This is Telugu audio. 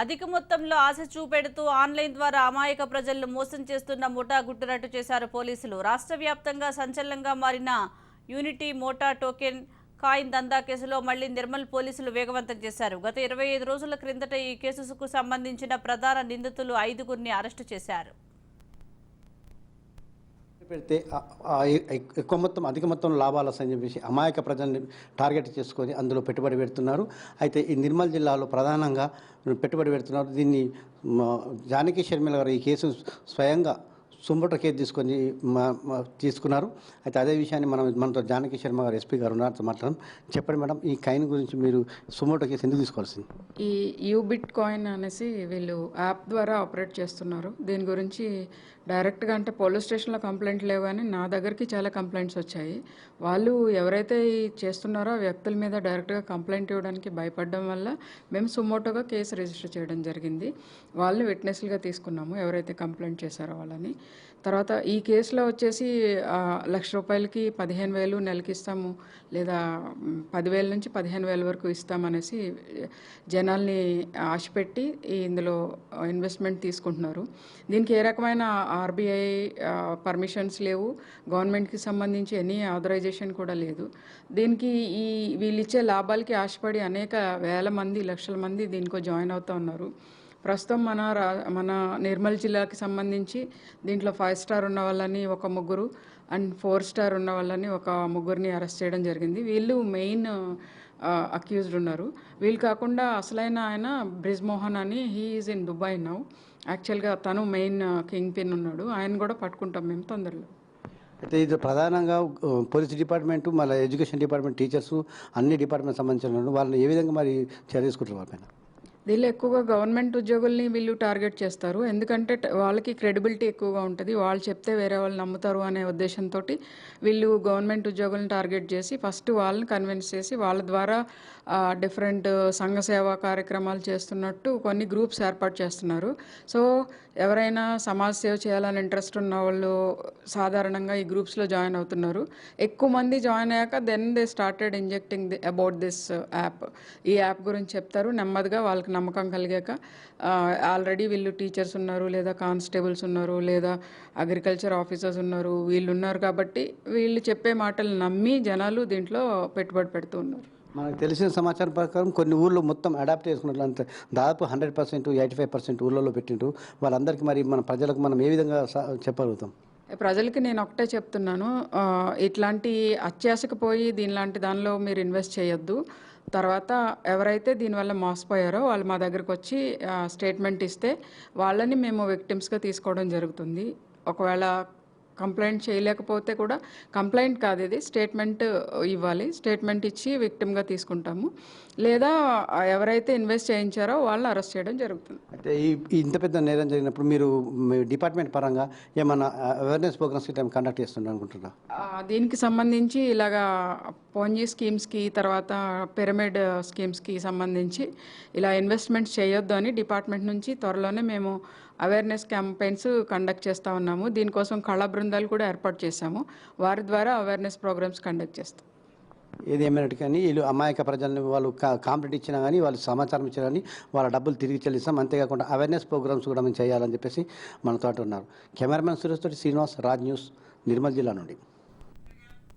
అధిక మొత్తంలో ఆశ చూపెడుతూ ఆన్లైన్ ద్వారా అమాయక ప్రజలను మోసం చేస్తున్న ముఠా గుట్టునట్టు చేశారు పోలీసులు. రాష్ట్ర వ్యాప్తంగా సంచలనంగా మారిన యూనిటీ మోటా టోకెన్ కాయిన్ దందా కేసులో మళ్ళీ నిర్మల్ పోలీసులు వేగవంతం చేశారు. గత ఇరవై ఐదు రోజుల క్రిందట ఈ కేసుకు సంబంధించిన ప్రధాన నిందితులు ఐదుగురిని అరెస్టు చేశారు. పెడితే ఎక్కువ మొత్తం అధిక మొత్తం లాభాలు వస్తాయని చెప్పేసి అమాయక ప్రజల్ని టార్గెట్ చేసుకొని అందులో పెట్టుబడి పెడుతున్నారు. అయితే ఈ నిర్మల్ జిల్లాలో ప్రధానంగా పెట్టుబడి పెడుతున్నారు. దీన్ని జానకి షర్మిల గారు ఈ కేసు స్వయంగా సుంబట కేసు తీసుకొని మా- తీసుకున్నారు. అయితే అదే విషయాన్ని మనం మనతో జానకి శర్మ గారు ఎస్పీ గారు ఉన్నారు మాట్లాడడం చెప్పండి మేడం ఈ కాయిన్ గురించి మీరు సుమోటో కేసు ఎందుకు తీసుకోవాల్సింది? ఈ యూబిట్ కాయిన్ అనేసి వీళ్ళు యాప్ ద్వారా ఆపరేట్ చేస్తున్నారు. దీని గురించి డైరెక్ట్గా అంటే పోలీస్ స్టేషన్లో కంప్లైంట్ లేవు కానీ నా దగ్గరికి చాలా కంప్లైంట్స్ వచ్చాయి. వాళ్ళు ఎవరైతే చేస్తున్నారో ఆ వ్యక్తుల మీద డైరెక్ట్గా కంప్లైంట్ ఇవ్వడానికి భయపడడం వల్ల మేము సుమోటోగా కేసు రిజిస్టర్ చేయడం జరిగింది. వాళ్ళని విట్నెస్లుగా తీసుకున్నాము ఎవరైతే కంప్లైంట్ చేశారో వాళ్ళని. తర్వాత ఈ కేసులో వచ్చేసి లక్ష రూపాయలకి పదిహేను వేలు నెలకి ఇస్తాము లేదా పదివేల నుంచి పదిహేను వేల వరకు ఇస్తామనేసి జనాల్ని ఆశపెట్టి ఇందులో ఇన్వెస్ట్మెంట్ తీసుకుంటున్నారు. దీనికి ఏ రకమైన ఆర్బీఐ పర్మిషన్స్ లేవు. గవర్నమెంట్కి సంబంధించి ఎనీ ఆథరైజేషన్ కూడా లేదు. దీనికి ఈ వీళ్ళిచ్చే లాభాలకి ఆశపడి అనేక వేల మంది లక్షల మంది దీనికో జాయిన్ అవుతూ ఉన్నారు. ప్రస్తుతం మన రా మన నిర్మల్ జిల్లాకి సంబంధించి దీంట్లో ఫైవ్ స్టార్ ఉన్న వాళ్ళని ఒక ముగ్గురు అండ్ ఫోర్ స్టార్ ఉన్న వాళ్ళని ఒక ముగ్గురిని అరెస్ట్ చేయడం జరిగింది. వీళ్ళు మెయిన్ అక్యూజ్డ్ ఉన్నారు. వీళ్ళు కాకుండా అసలైన ఆయన బ్రిజ్ మోహన్ అని he is in Dubai now. యాక్చువల్గా తను మెయిన్ కింగ్ పిన్ ఉన్నాడు. ఆయన కూడా పట్టుకుంటాం మేము తొందరలో. అయితే ఇది ప్రధానంగా పోలీస్ డిపార్ట్మెంట్ మళ్ళీ ఎడ్యుకేషన్ డిపార్ట్మెంట్ టీచర్స్ అన్ని డిపార్ట్మెంట్ సంబంధించిన వాళ్ళు వాళ్ళని ఏ విధంగా మరి చర్య తీసుకుంటారు వాళ్ళపైన దీనిలో ఎక్కువగా గవర్నమెంట్ ఉద్యోగుల్ని వీళ్ళు టార్గెట్ చేస్తారు. ఎందుకంటే వాళ్ళకి క్రెడిబిలిటీ ఎక్కువగా ఉంటుంది. వాళ్ళు చెప్తే వేరే వాళ్ళు నమ్ముతారు అనే ఉద్దేశంతో వీళ్ళు గవర్నమెంట్ ఉద్యోగులను టార్గెట్ చేసి ఫస్ట్ వాళ్ళని కన్విన్స్ చేసి వాళ్ళ ద్వారా డిఫరెంట్ సంఘ సేవా కార్యక్రమాలు చేస్తున్నట్టు కొన్ని గ్రూప్స్ ఏర్పాటు చేస్తున్నారు. సో ఎవరైనా సమాజ సేవ చేయాలని ఇంట్రెస్ట్ ఉన్న వాళ్ళు సాధారణంగా ఈ గ్రూప్స్లో జాయిన్ అవుతున్నారు. ఎక్కువ మంది జాయిన్ అయ్యాక then they started injecting the about this app. ఈ యాప్ గురించి చెప్తారు. నెమ్మదిగా వాళ్ళకి నమ్మకం కలిగాక ఆల్రెడీ వీళ్ళు టీచర్స్ ఉన్నారు లేదా కానిస్టేబుల్స్ ఉన్నారు లేదా అగ్రికల్చర్ ఆఫీసర్స్ ఉన్నారు వీళ్ళు ఉన్నారు కాబట్టి వీళ్ళు చెప్పే మాటలు నమ్మి జనాలు దీంట్లో పెట్టుబడి పెడుతూ ఉన్నారు. మనకు తెలిసిన సమాచారం ప్రకారం కొన్ని ఊళ్ళో మొత్తం అడాప్ట్ చేసుకున్నట్లు అంత దాదాపు hundred percent eighty five percent ఊళ్ళలో పెట్టిండ్రు. వాళ్ళందరికీ మరి మన ప్రజలకు మనం ఏ విధంగా చెప్పగలుగుతాం? ప్రజలకి నేను ఒకటే చెప్తున్నాను ఇట్లాంటి అత్యాశకు పోయి దీనిలాంటి దానిలో మీరు ఇన్వెస్ట్ చేయొద్దు. తర్వాత ఎవరైతే దీనివల్ల మోసపోయారో వాళ్ళు మా దగ్గరకు వచ్చి స్టేట్మెంట్ ఇస్తే వాళ్ళని మేము విక్టిమ్స్గా తీసుకోవడం జరుగుతుంది. ఒకవేళ కంప్లైంట్ చేయలేకపోతే కూడా కంప్లైంట్ కాదు ఇది. స్టేట్మెంట్ ఇవ్వాలి. స్టేట్మెంట్ ఇచ్చి విక్టిమ్గా తీసుకుంటాము. లేదా ఎవరైతే ఇన్వెస్ట్ చేయించారో వాళ్ళని అరెస్ట్ చేయడం జరుగుతుంది. అయితే ఈ ఇంత పెద్ద నేరం జరిగినప్పుడు మీరు మీ డిపార్ట్మెంట్ పరంగా ఏమన్నా అవేర్నెస్ ప్రోగ్రామ్స్ కండక్ట్ చేస్తుండ్రు అనుకుంటున్నా దీనికి సంబంధించి ఇలాగా పోంజీ స్కీమ్స్కి తర్వాత పిరమిడ్ స్కీమ్స్కి సంబంధించి ఇలా ఇన్వెస్ట్మెంట్స్ చేయొద్దు అని డిపార్ట్మెంట్ నుంచి త్వరలోనే మేము అవేర్నెస్ క్యాంపెయిన్స్ కండక్ట్ చేస్తూ ఉన్నాము. దీనికోసం కళా బృందాలు కూడా ఏర్పాటు చేశాము. వారి ద్వారా అవేర్నెస్ ప్రోగ్రామ్స్ కండక్ట్ చేస్తాం. ఏది ఏమైనట్టు కానీ వీళ్ళు అమాయక ప్రజలను వాళ్ళు కాంప్లీట్ ఇచ్చినా కానీ వాళ్ళు సమాచారం ఇచ్చినా కానీ వాళ్ళ డబ్బులు తిరిగి చెల్లిస్తాం. అంతేకాకుండా అవేర్నెస్ ప్రోగ్రామ్స్ కూడా మేము చేయాలని చెప్పేసి మనతో ఉన్నారు. కెమెరామెన్ సురేష్ తోటి శ్రీనివాస్ రాజ్ న్యూస్ నిర్మల్ జిల్లా నుండి.